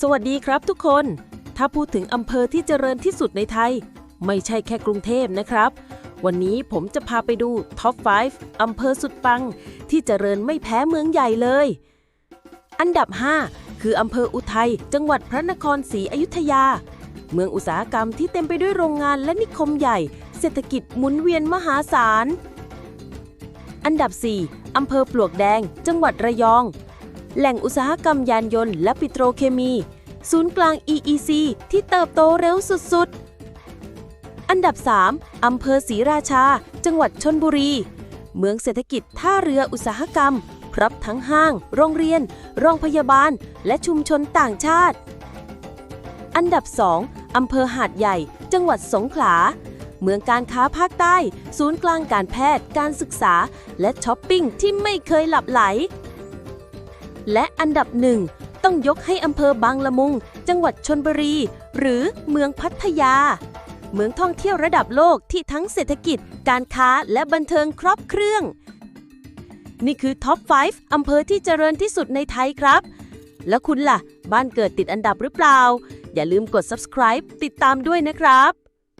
สวัสดีครับทุกคน ถ้าพูดถึงอำเภอที่เจริญที่สุดในไทย ไม่ใช่แค่กรุงเทพนะครับ วันนี้ผมจะพาไปดูท็อป 5 อำเภอสุดปัง ที่เจริญไม่แพ้เมืองใหญ่เลย อันดับ 5 คืออำเภออุทัย จังหวัดพระนครศรีอยุธยา เมืองอุตสาหกรรมที่เต็มไปด้วยโรงงานและนิคมใหญ่ เศรษฐกิจหมุนเวียนมหาศาล อันดับ 4อำเภอปลวกแดง จังหวัดระยอง แหล่งอุตสาหกรรมยานยนต์และปิโตรเคมี ศูนย์กลาง EEC ที่เติบโตเร็วสุดๆ อันดับ 3 อำเภอศรีราชา จังหวัดชนบุรี เมืองเศรษฐกิจท่าเรืออุตสาหกรรม พรับทั้งห้าง โรงเรียน โรงพยาบาล และชุมชนต่างชาติ อันดับ 2อำเภอหาดใหญ่ จังหวัดสงขลาเมืองการค้าภาคใต้ ศูนย์กลางการแพทย์ การศึกษา และช้อปปิ้งที่ไม่เคยหลับไหล และอันดับหนึ่งต้องยกให้อำเภอบางละมุง จังหวัดชนบุรี หรือเมืองพัทยา เมืองท่องเที่ยวระดับโลกที่ทั้งเศรษฐกิจ การค้าและบันเทิงครอบเครื่อง นี่คือท็อป 5 อำเภอที่เจริญที่สุดในไทยครับ แล้วคุณล่ะ บ้านเกิดติดอันดับหรือเปล่า อย่าลืมกด subscribe ติดตามด้วยนะครับ